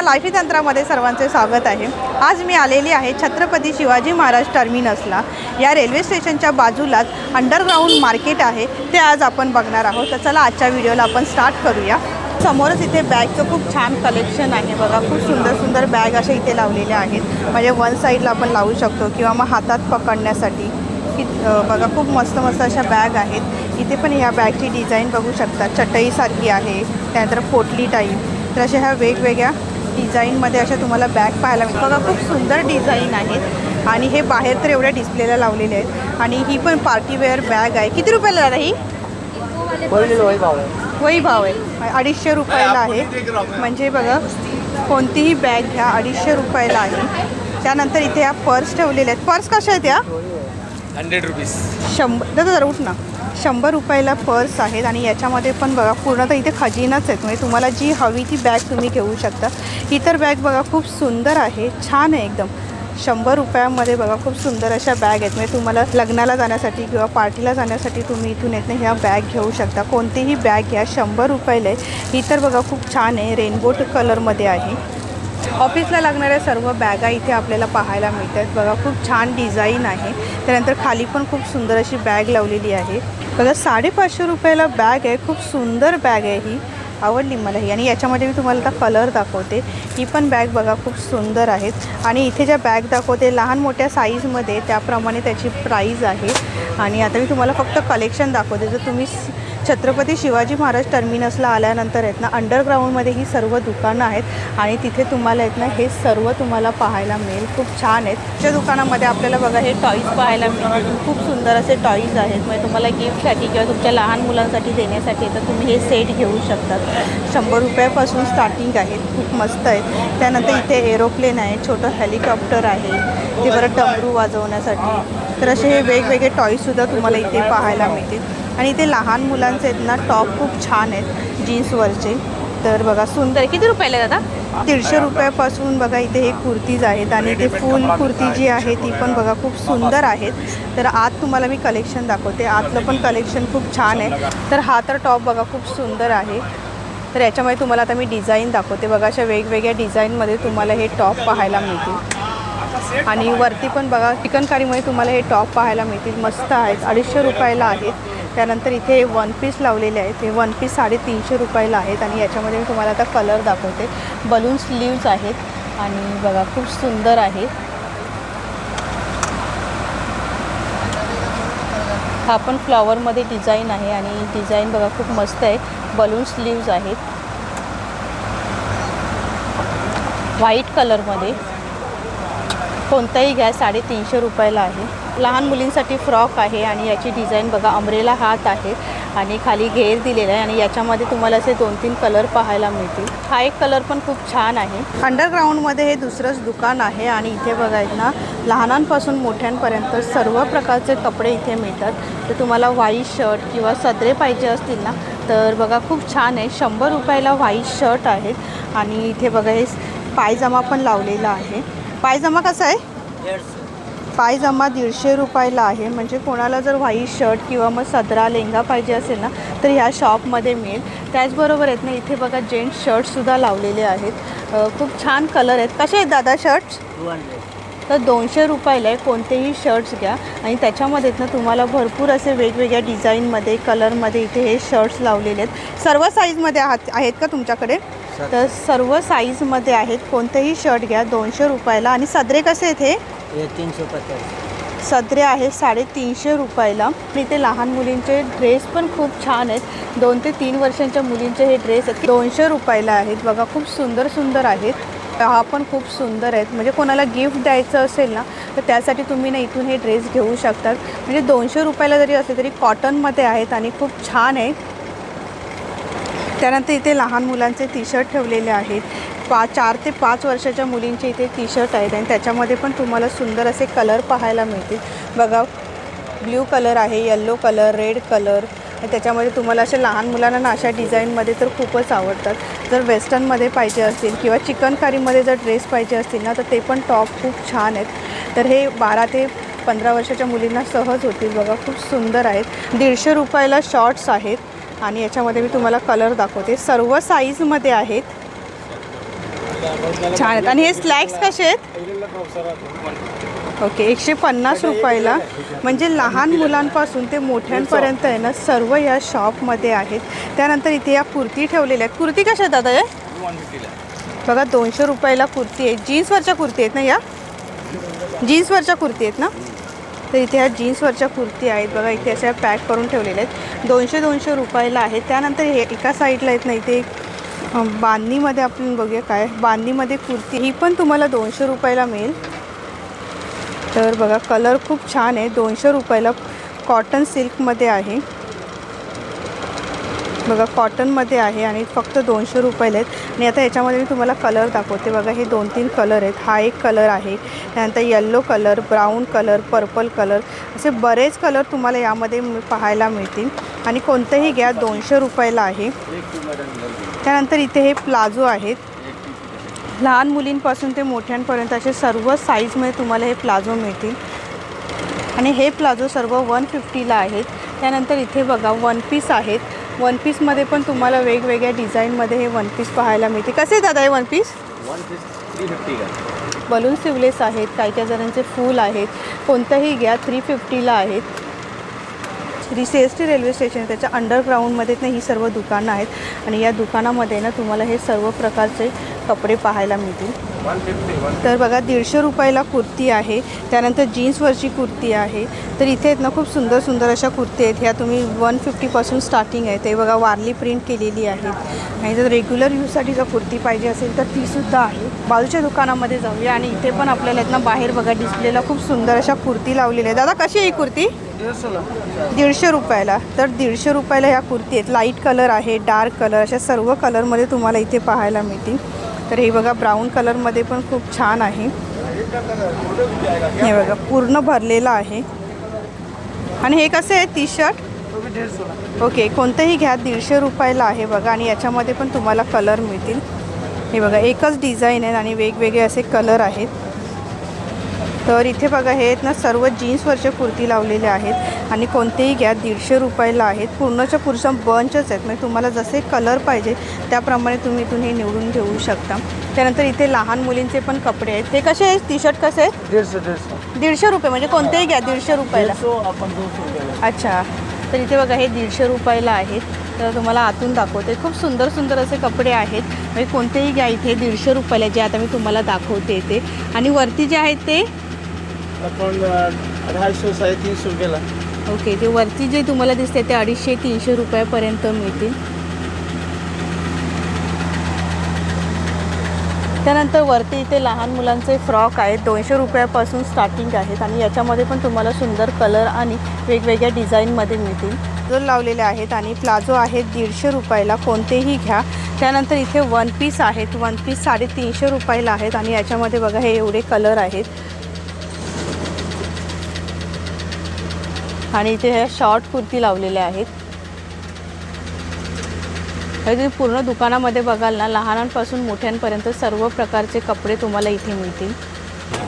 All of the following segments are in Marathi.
नमस्कार लाईफी तंत्रामध्ये सर्वांचे स्वागत आहे. आज मी आलेली आहे छत्रपती शिवाजी महाराज टर्मिनसला. या रेल्वे स्टेशनच्या बाजूलाच अंडरग्राऊंड मार्केट आहे. ते आज आपण बघणार आहोत. तर चला आजच्या व्हिडिओला आपण स्टार्ट करूया. समोरच इथे बॅगचं खूप छान कलेक्शन आहे बघा. खूप सुंदर सुंदर बॅग अशा इथे लावलेल्या आहेत. म्हणजे वन साईडला आपण लावू शकतो किंवा मग हातात पकडण्यासाठी. की बघा खूप मस्त मस्त अशा बॅग आहेत. इथे पण ह्या बॅगची डिझाईन बघू शकता. चटईसारखी आहे. त्यानंतर पोटली टाईप. तर अशा ह्या वेगवेगळ्या डिझाईनमध्ये अशा तुम्हाला बॅग पाहायला मिळतात. बघा खूप सुंदर डिझाईन आहेत आणि हे बाहेर तर एवढ्या डिस्प्लेला लावलेले आहेत. आणि ही पण पार्टीवेअर बॅग आहे. किती रुपयाला दादा ही? वही भाव आहे. अडीचशे रुपयाला आहे. म्हणजे बघा कोणतीही बॅग घ्या अडीचशे रुपयाला आहे. त्यानंतर इथे या पर्स ठेवलेल्या आहेत. पर्स कशा आहेत या? Hundred rupees. शंभर दादा जरा उठ ना. शंभर रुपयाला पर्स आहेत आणि याच्यामध्ये पण बघा पूर्ण तर इथे खजिनाच आहेत. म्हणजे तुम्हाला जी हवी ती बॅग तुम्ही घेऊ शकता. ही तर बॅग बघा खूप सुंदर आहे. छान आहे एकदम. शंभर रुपयामध्ये बघा खूप सुंदर अशा बॅग आहेत. म्हणजे तुम्हाला लग्नाला जाण्यासाठी किंवा पार्टीला जाण्यासाठी तुम्ही इथून येत ह्या बॅग घेऊ शकता. कोणतीही बॅग घ्या शंभर रुपयाला आहे. ही तर बघा खूप छान आहे. रेनबो कलरमध्ये आहे. ऑफिसला लागणाऱ्या सर्व बॅगा इथे आपल्याला पाहायला मिळतात. बघा खूप छान डिझाईन आहे. त्यानंतर खाली पण खूप सुंदर अशी बॅग लावलेली आहे. बघा साडेपाचशे रुपयाला बॅग आहे. खूप सुंदर बॅग आहे ही. आवडली मला ही. आणि याच्यामध्ये मी तुम्हाला आता कलर दाखवते. ही पण बॅग बघा खूप सुंदर आहेत आणि इथे ज्या बॅग दाखवते लहान मोठ्या साईजमध्ये त्याप्रमाणे त्याची प्राईज आहे. आणि आता मी तुम्हाला फक्त कलेक्शन दाखवते. जर तुम्ही छत्रपती शिवाजी महाराज टर्मिनसला आल्यानंतर आहेत ना अंडरग्राऊंडमध्ये ही सर्व दुकानं आहेत आणि तिथे तुम्हाला आहेत ना हे सर्व तुम्हाला पाहायला मिळेल. खूप छान आहेत. त्या दुकानामध्ये आपल्याला बघा हे टॉईज पाहायला मिळतील. खूप सुंदर असे टॉईज आहेत. म्हणजे तुम्हाला गिफ्टसाठी किंवा तुमच्या लहान मुलांसाठी देण्यासाठी तर तुम्ही हे सेट घेऊ शकतात. शंभर रुपयापासून स्टार्टिंग आहेत. खूप मस्त आहेत. त्यानंतर इथे एरोप्लेन आहे छोटं हेलिकॉप्टर आहे. ते बरं डमरू वाजवण्यासाठी. तर असे हे वेगवेगळे टॉईजसुद्धा तुम्हाला इथे पाहायला मिळतील. आणि इथे लहान मुलांचे आहेत ना टॉप खूप छान आहेत जीन्सवरचे तर बघा सुंदर. किती रुपयाला दादा? दीडशे रुपयापासून बघा इथे हे कुर्तीज आहेत आणि इथे फुल कुर्ती जी आहे ती पण बघा खूप सुंदर आहेत. तर आत तुम्हाला मी कलेक्शन दाखवते. आतलं पण कलेक्शन खूप छान आहे. तर हा तर टॉप बघा खूप सुंदर आहे. तर याच्यामध्ये तुम्हाला आता मी डिझाईन दाखवते. बघा अशा वेगवेगळ्या डिझाईनमध्ये तुम्हाला हे टॉप पाहायला मिळतील. आणि वरती पण बघा चिकनकारीमध्ये तुम्हाला हे टॉप पाहायला मिळतील. मस्त आहेत. अडीचशे रुपयाला आहेत. त्यानंतर इथे वन पीस लावलेले आहेत. हे वन पीस साडेतीनशे रुपयाला आहेत आणि याच्यामध्ये मी तुम्हाला आता कलर दाखवते. बलून स्लीव्ज आहेत आणि बघा खूप सुंदर आहे. हा पण फ्लॉवरमध्ये डिझाईन आहे आणि डिझाईन बघा खूप मस्त आहे. बलून स्लीव्ज आहेत. व्हाईट कलरमध्ये कोणताही घ्या साडेतीनशे रुपयाला आहे. लहान मुलींसाठी फ्रॉक आहे आणि याची डिझाईन बघा अमरेला हात आहे आणि खाली घेर दिलेला आहे आणि याच्यामध्ये तुम्हाला असे दोन तीन कलर पाहायला मिळतील. हा एक कलर पण खूप छान आहे. अंडरग्राऊंडमध्ये हे दुसरंच दुकान आहे आणि इथे बघायचं ना लहानांपासून मोठ्यांपर्यंत सर्व प्रकारचे कपडे इथे मिळतात. तर तुम्हाला व्हाईट शर्ट किंवा सदरे पाहिजे असतील ना तर बघा खूप छान आहे. शंभर रुपयाला व्हाईट शर्ट आहेत आणि इथे बघा हे पायजमा पण लावलेला आहे. पायजमा कसा आहे? पायजमा दीडशे रुपयाला आहे. म्हणजे कोणाला जर व्हाईट शर्ट किंवा मग सदरा लेंगा पाहिजे असेल ना तर ह्या शॉपमध्ये मिळेल. त्याचबरोबर आहेत ना इथे बघा जेंट्स शर्टसुद्धा लावलेले आहेत. खूप छान कलर आहेत. कसे आहेत दादा शर्ट्स? तर दोनशे रुपयाला आहे. कोणतेही शर्ट्स घ्या. आणि त्याच्यामध्ये ना तुम्हाला भरपूर असे वेगवेगळ्या डिझाईनमध्ये कलरमध्ये इथे हे शर्ट्स लावलेले आहेत. सर्व साईजमध्ये आहात आहेत का तुमच्याकडे? तर सर्व साईजमध्ये आहेत. कोणतेही शर्ट घ्या. दोनशे रुपयाला. आणि सदरे कसे आहेत हे? ये तीन सौ पचास. सदरे आहेत. साडेतीनशे रुपयाला. इथे लहान मुलींचे ड्रेस पण खूप छान आहेत. दोन ते तीन वर्षांच्या मुलींचे हे ड्रेस आहेत. दोनशे रुपयाला आहेत. बघा खूप सुंदर सुंदर आहेत. हा पण खूप सुंदर आहेत. म्हणजे कोणाला गिफ्ट द्यायचं असेल ना तर त्यासाठी तुम्ही ना इथून हे ड्रेस घेऊ शकतात. म्हणजे दोनशे रुपयाला जरी असले तरी कॉटनमध्ये आहेत आणि खूप छान आहे त्यानंतर इथे लहान मुलांचे टी शर्ट ठेवलेले आहेत. पा चार ते पाच वर्षाच्या मुलींचे इथे टी शर्ट आहेत आणि त्याच्यामध्ये पण तुम्हाला सुंदर असे कलर पाहायला मिळतील. बघा ब्ल्यू कलर आहे येल्लो कलर रेड कलर आणि त्याच्यामध्ये तुम्हाला अशा लहान मुलांना ना अशा डिझाईनमध्ये तर खूपच आवडतात. जर वेस्टर्नमध्ये पाहिजे असतील किंवा चिकनकारीमध्ये जर ड्रेस पाहिजे असतील ना तर ते पण टॉप खूप छान आहेत. तर हे बारा ते पंधरा वर्षाच्या मुलींना सहज होतील. बघा खूप सुंदर आहेत. दीडशे रुपयाला शॉर्ट्स आहेत. आणि याच्यामध्ये मी तुम्हाला कलर दाखवते. सर्व साईजमध्ये आहेत. छान आहेत. आणि हे स्लॅक्स कसे आहेत? ओके एकशे पन्नास रुपयाला. म्हणजे लहान मुलांपासून ते मोठ्यांपर्यंत आहे ना सर्व या शॉपमध्ये आहेत. त्यानंतर इथे या कुर्ती ठेवलेल्या आहेत. कुर्ती कशा आहेत दादा या? बघा दोनशे रुपयाला कुर्ती आहे. जीन्सवरच्या कुर्ती आहेत ना या? जीन्सवरच्या कुर्ती आहेत ना? तर इथे ह्या जीन्सवरच्या कुर्ती आहेत. बघा इथे अशा पॅक करून ठेवलेल्या आहेत. दोनशे दोनशे रुपयाला आहेत त्यानंतर हे एका साईडला आहेत ना इथे बांधणीमध्ये आपण बघूया काय. बांधणीमध्ये कुर्ती ही पण तुम्हाला दोनशे रुपयाला मिळेल. तर बघा कलर खूप छान आहे. दोनशे रुपयाला कॉटन सिल्कमध्ये आहे. बघा कॉटनमध्ये आहे आणि फक्त दोनशे रुपयाला आहेत. आणि आता याच्यामध्ये मी तुम्हाला कलर दाखवते. बघा हे दोन तीन कलर आहेत. हा एक कलर आहे. त्यानंतर yellow colour brown colour purple colour असे बरेच कलर तुम्हाला यामध्ये पाहायला मिळतील. आणि कोणतंही घ्या दोनशे रुपयाला आहे. त्यानंतर इथे हे प्लाझो आहेत. लहान मुलींपासून ते मोठ्यांपर्यंत असे सर्व साईजमध्ये तुम्हाला हे प्लाझो मिळतील. आणि हे प्लाझो सर्व वन फिफ्टीला आहेत. त्यानंतर इथे बघा वन पीस आहेत. वन पीसमध्ये पण तुम्हाला वेगवेगळ्या डिझाईनमध्ये हे वन पीस पाहायला मिळते. कसे दादा हे one piece one piece three fifty का बलून सिवलेस आहेत काही काही जणांचे फूल आहेत. कोणतंही घ्या थ्री फिफ्टीला आहेत. Shri C S T railway station त्याच्या अंडरग्राऊंडमध्ये ना ही सर्व दुकानं आहेत. आणि या दुकानामध्ये ना तुम्हाला हे सर्व प्रकारचे कपडे पाहायला मिळतील. तर बघा दीडशे रुपयाला कुर्ती आहे. त्यानंतर जीन्सवरची कुर्ती आहे. तर इथे आहेत ना खूप सुंदर सुंदर अशा कुर्ती आहेत. ह्या तुम्ही वन फिफ्टीपासून स्टार्टिंग आहे. ते बघा वारली प्रिंट केलेली आहे आणि जर रेग्युलर यूजसाठी जर कुर्ती पाहिजे असेल तर तीसुद्धा आहे. बाजूच्या दुकानामध्ये जाऊया. आणि इथे पण आपल्याला आहेत ना बाहेर बघा डिस्प्लेला खूप सुंदर अशा कुर्ती लावलेल्या आहेत. दादा कशी आहे ही कुर्ती? दीडशे रुपयाला. तर दीडशे रुपयाला ह्या कुर्ती आहेत. लाइट कलर आहे डार्क कलर अशा सर्व कलरमध्ये तुम्हाला इथे पाहायला मिळतील. तर हे बघा ब्राऊन कलरमध्ये पण खूप छान आहे. हे बघा पूर्ण भरलेलं आहे. आणि हे कसे आहे? टी शर्ट ओके कोणतंही घ्या. दीडशे रुपयाला आहे बघा. आणि याच्यामध्ये पण तुम्हाला कलर मिळतील. हे बघा एकच डिझाईन आहे आणि वेगवेगळे असे कलर आहेत. तर इथे बघा हे आहेत ना सर्व जीन्सवरच्या कुर्ती लावलेल्या आहेत आणि कोणतेही घ्या दीडशे रुपयाला आहेत. पूर्णच्या पूर्ण बंचच आहेत. म्हणजे तुम्हाला जसे कलर पाहिजे त्याप्रमाणे तुम्ही इथून हे निवडून घेऊ शकता. त्यानंतर इथे लहान मुलींचे पण कपडे आहेत. ते कसे आहेत? टी शर्ट कसे आहेत? दीडशे दीडशे. दीडशे रुपये म्हणजे कोणतेही घ्या दीडशे रुपयाला. अच्छा. तर इथे बघा हे दीडशे रुपयाला आहेत. तर तुम्हाला आतून दाखवते. खूप सुंदर सुंदर असे कपडे आहेत. म्हणजे कोणतेही घ्या इथे दीडशे रुपयाला जे आता मी तुम्हाला दाखवते ते. आणि वरती जे आहेत ते? आपण अढाईशे साडेतीनशे रुपयाला. ओके ते वरती जे तुम्हाला दिसते ते अडीचशे तीनशे रुपयापर्यंत मिळतील. त्यानंतर वरती इथे लहान मुलांचे फ्रॉक आहेत. दोनशे रुपयापासून स्टार्टिंग आहेत आणि याच्यामध्ये पण तुम्हाला सुंदर कलर आणि वेगवेगळ्या डिझाईनमध्ये मिळतील. जो लावलेले आहेत आणि प्लाझो आहेत. दीडशे रुपयाला कोणतेही घ्या. त्यानंतर इथे वन पीस आहेत. वन पीस साडेतीनशे रुपयाला आहेत आणि याच्यामध्ये बघा हे एवढे कलर आहेत. आणि इथे ह्या शॉर्ट कुर्ती लावलेल्या आहेत. हे तुम्ही पूर्ण दुकानामध्ये बघाल ना लहानांपासून मोठ्यांपर्यंत सर्व प्रकारचे कपडे तुम्हाला इथे मिळतील.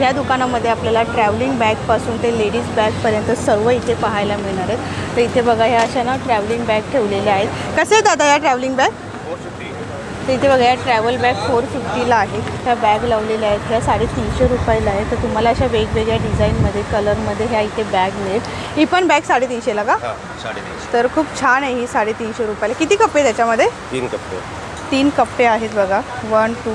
या दुकानामध्ये आपल्याला ट्रॅव्हलिंग बॅगपासून ते लेडीज बॅगपर्यंत सर्व इथे पाहायला मिळणार आहेत. तर इथे बघा ह्या अशा ना ट्रॅव्हलिंग बॅग ठेवलेल्या आहेत. कसे आहेत दादा या ट्रॅव्हलिंग बॅग तर इथे बघा या ट्रॅव्हल बॅग फोर फिफ्टीला आहेत ह्या बॅग लावलेल्या आहेत. ह्या साडेतीनशे रुपयाला आहेत तर तुम्हाला अशा वेगवेगळ्या डिझाईनमध्ये कलरमध्ये ह्या इथे बॅग मिळेल. ही पण बॅग साडेतीनशेला का? तर खूप छान आहे ही साडेतीनशे रुपयाला. किती कप्पे त्याच्यामध्ये? तीन कप्पे. तीन कप्पे आहेत बघा. वन टू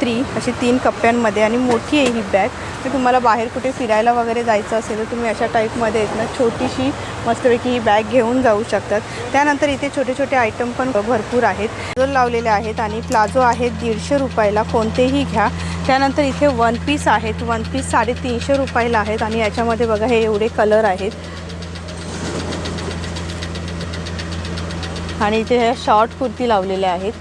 थ्री अशी तीन कप्प्यांमध्ये आणि मोठी आहे ही बॅग. तर तुम्हाला बाहेर कुठे फिरायला वगैरे जायचं असेल तर तुम्ही अशा टाईपमध्ये आहेत ना छोटीशी मस्तपैकी ही बॅग घेऊन जाऊ शकतात. त्यानंतर इथे छोटे छोटे आयटम पण भरपूर आहेत. प्लाझो लावलेले आहेत आणि प्लाझो आहेत दीडशे रुपयाला. कोणतेही घ्या. त्यानंतर इथे वन पीस आहेत. वन पीस साडेतीनशे रुपयाला आहेत आणि याच्यामध्ये बघा हे एवढे कलर आहेत. आणि इथे ह्या शॉर्ट कुर्ती लावलेल्या आहेत.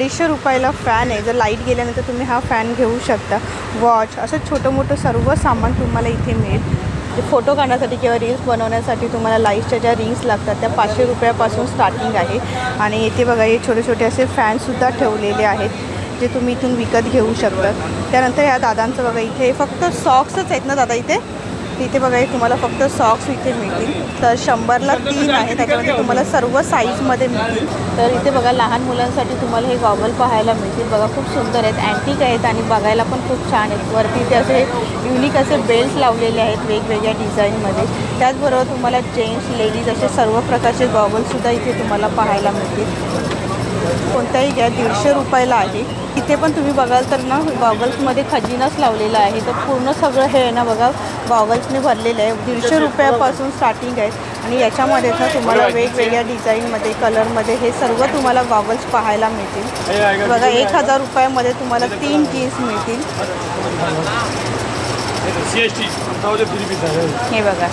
अडीचशे रुपयाला फॅन आहे. जर लाइट गेल्यानंतर तुम्ही हा फॅन घेऊ शकता. वॉच असं छोटं मोठं सर्व सामान तुम्हाला इथे मिळेल. जे फोटो काढण्यासाठी किंवा रील्स बनवण्यासाठी तुम्हाला लाईटच्या ज्या रिंग्स लागतात त्या पाचशे रुपयापासून स्टार्टिंग आहे. आणि इथे बघा हे छोटे छोटे असे फॅनसुद्धा ठेवलेले आहेत जे तुम्ही इथून विकत घेऊ शकता. त्यानंतर ह्या दादांचं बघा इथे फक्त सॉक्सच आहेत ना दादा इथे? इथे बघा तुम्हाला फक्त सॉक्स इथे मिळतील. तर शंभरला तीन आहे त्याच्यामध्ये तुम्हाला सर्व साईजमध्ये मिळतील. तर इथे बघा लहान मुलांसाठी तुम्हाला हे गॉगल पाहायला मिळतील. बघा खूप सुंदर आहेत अँटिक आहेत आणि बघायला पण खूप छान आहेत. वरती ते असे युनिक असे बेल्ट लावलेले आहेत वेगवेगळ्या डिझाईनमध्ये त्याचबरोबर तुम्हाला जेंट्स लेडीज असे सर्व प्रकारचे गॉगलसुद्धा इथे तुम्हाला पाहायला मिळतील. कोणताही घ्या दीडशे रुपयाला आहे. इथे पण तुम्ही बघाल तर ना गॉगल्समध्ये खजिनाच लावलेला आहे. तर पूर्ण सगळं हे आहे ना बघा गॉगल्सने भरलेलं आहे. दीडशे रुपयापासून स्टार्टिंग आहे. आणि याच्यामध्ये ना तुम्हाला वेगवेगळ्या डिझाईनमध्ये कलरमध्ये हे सर्व तुम्हाला गॉगल्स पाहायला मिळतील. बघा एक हजार रुपयामध्ये तुम्हाला तीन जीन्स मिळतील. हे बघा.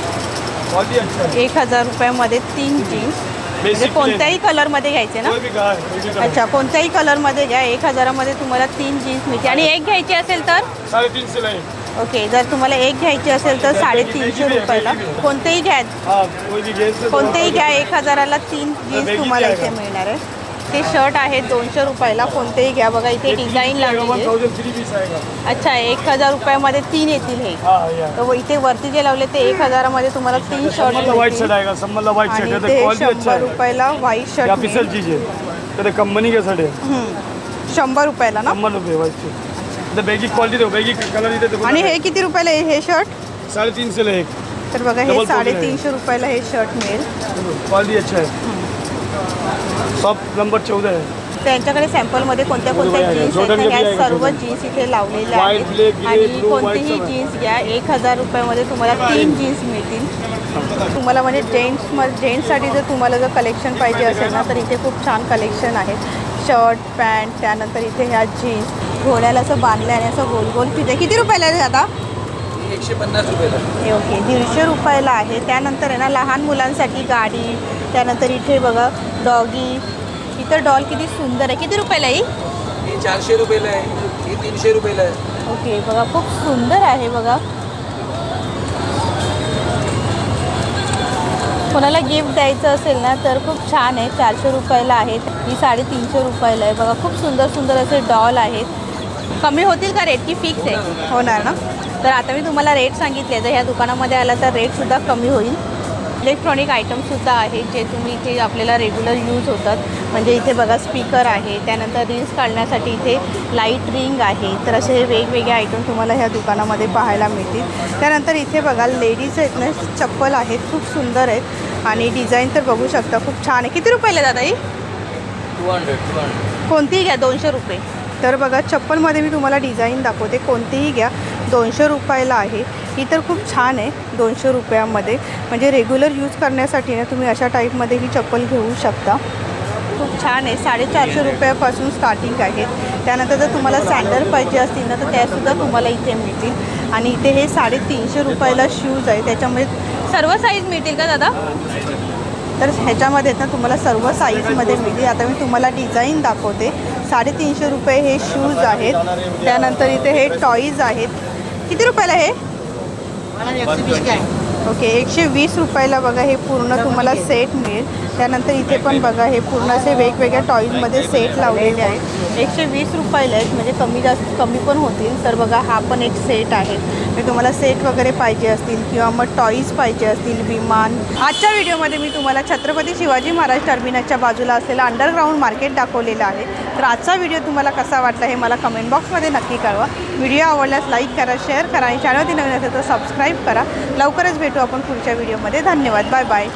एक हजार रुपयामध्ये तीन जीन्स. म्हणजे कोणत्याही कलरमध्ये घ्यायचे ना? अच्छा कोणत्याही कलरमध्ये घ्या. एक हजारामध्ये तुम्हाला तीन जीन्स मिळते आणि एक घ्यायची असेल तर? ओके जर तुम्हाला एक घ्यायची असेल तर साडेतीनशे रुपयाला. कोणतेही घ्या. हाँ कोणतेही घ्या एक हजाराला तीन जीन्स तुम्हाला इथे मिळणार आहे ते शर्ट आहे दोनशे रुपयाला कोणतेही घ्या. बघा इथे डिझाईन आहे. आएगा अच्छा एक हजार रुपयामध्ये तीन येतील हे. हाँ तर इथे वरती जे लावले ते एक हजारामध्ये तुम्हाला तीन शर्ट व्हाइट शर्ट है अच्छा शंभर है रुपयाला व्हाईट शर्ट है कंपनी है. शंभर रुपयाला ना? सम्मल रुपये white shirt baggy quality baggy colour आणि हे किती रुपयाला आहे हे शर्ट साढ़े तीन से ले एक. तर बघा हे साडेतीनशे रुपयाला हे शर्ट मिळेल. क्वालिटी अच्छा है शॉप नंबर चौदह है त्यांच्याकडे सॅम्पलमध्ये कोणत्या कोणत्या आहे. जीन्स आहेत? ह्या आहे सर्व. जीन्स इथे लावलेल्या आहेत. आणि कोणतीही. जीन्स घ्या. एक हजार रुपयामध्ये तुम्हाला तीन जीन्स मिळतील. तुम्हाला म्हणजे जेंट्स म जेंट्ससाठी जर तुम्हाला जर कलेक्शन पाहिजे असेल ना तर इथे खूप छान कलेक्शन आहे शर्ट पॅन्ट त्यानंतर इथे ह्या जीन्स घोड्याला असं बांधलं आणि असं गोल गोल फिटे किती रुपयाला आहे दादा एकशे पन्नास रुपयाला ओके दीडशे रुपयाला आहे. त्यानंतर आहे ना लहान मुलांसाठी गाडी त्यानंतर इथे बघा डॉगी. इथं डॉल किती सुंदर आहे. किती रुपयाला आहे ही? ही चारशे रुपयाला आहे. ही तीनशे रुपयाला आहे. ओके बघा खूप सुंदर आहे बघा. कोणाला गिफ्ट द्यायचं असेल ना तर खूप छान आहे. चारशे रुपयाला आहेत ही साडेतीनशे रुपयाला आहे. बघा खूप सुंदर सुंदर असे डॉल आहेत. कमी होतील का रेट की फिक्स आहे? होणार ना? तर आता मी तुम्हाला रेट सांगितले. जर ह्या दुकानामध्ये आला तर रेटसुद्धा कमी होईल. इलेक्ट्रॉनिक आयटमसुद्धा आहे जे तुम्ही इथे आपल्याला रेग्युलर यूज होतात. म्हणजे इथे बघा स्पीकर आहे त्यानंतर रील्स काढण्यासाठी इथे लाइट रिंग आहे. तर असे हे वेगवेगळे आयटम तुम्हाला ह्या दुकानामध्ये पाहायला मिळतील. त्यानंतर इथे बघा लेडीज आहेत ना चप्पल आहेत खूप सुंदर आहेत. आणि डिझाईन तर बघू शकता खूप छान आहे. किती रुपयाला दादा ही? टू हंड्रेड टू हंड्रेड कोणतीही घ्या दोनशे रुपये. तर बघा चप्पलमध्ये मी तुम्हाला डिझाईन दाखवते. कोणतीही घ्या. दोनशे रुपयाला आहे. ही तर खूप छान आहे दोनशे रुपयामध्ये. म्हणजे रेग्युलर यूज करण्यासाठी ना तुम्ही अशा टाईपमध्ये ही चप्पल घेऊ शकता. खूप छान आहे साडेचारशे रुपयापासून स्टार्टिंग आहे. त्यानंतर जर तुम्हाला सँडल पाहिजे असतील ना तर त्यासुद्धा तुम्हाला इथे मिळतील. आणि इथे हे साडेतीनशे रुपयाला शूज आहे. त्याच्यामध्ये सर्व साईज मिळतील का दादा? तर ह्याच्यामध्ये ना तुम्हाला सर्व साईजमध्ये मिळतील. आता मी तुम्हाला डिझाईन दाखवते. साडेतीनशे रुपये हे शूज आहेत. त्यानंतर इथे हे टॉईज आहेत. किती रुपयाला हे? ओके एकशे वीस रुपयाला बघा हे पूर्ण तुम्हाला सेट मिळेल. त्यानंतर इथे पण बघा हे पूर्ण असे वेगवेगळ्या टॉईजमध्ये सेट लावलेले आहेत. एकशे वीस रुपयाला आहेत म्हणजे कमी जास्त कमी पण होतील. तर बघा हा पण एक सेट आहे. मी तुम्हाला सेट वगैरे पाहिजे असतील किंवा मग टॉईज पाहिजे असतील विमान. आजच्या व्हिडिओमध्ये मी तुम्हाला छत्रपती शिवाजी महाराज टर्मिनसच्या बाजूला असलेलं अंडरग्राऊंड मार्केट दाखवलेलं आहे. तर आजचा व्हिडिओ तुम्हाला कसा वाटला हे मला कमेंट बॉक्समध्ये नक्की कळवा. व्हिडिओ आवडल्यास लाईक करा शेअर करा आणि चॅनलवरती नवीन असेल तर सबस्क्राईब करा. लवकरच भेटू आपण पुढच्या व्हिडिओमध्ये धन्यवाद. Bye bye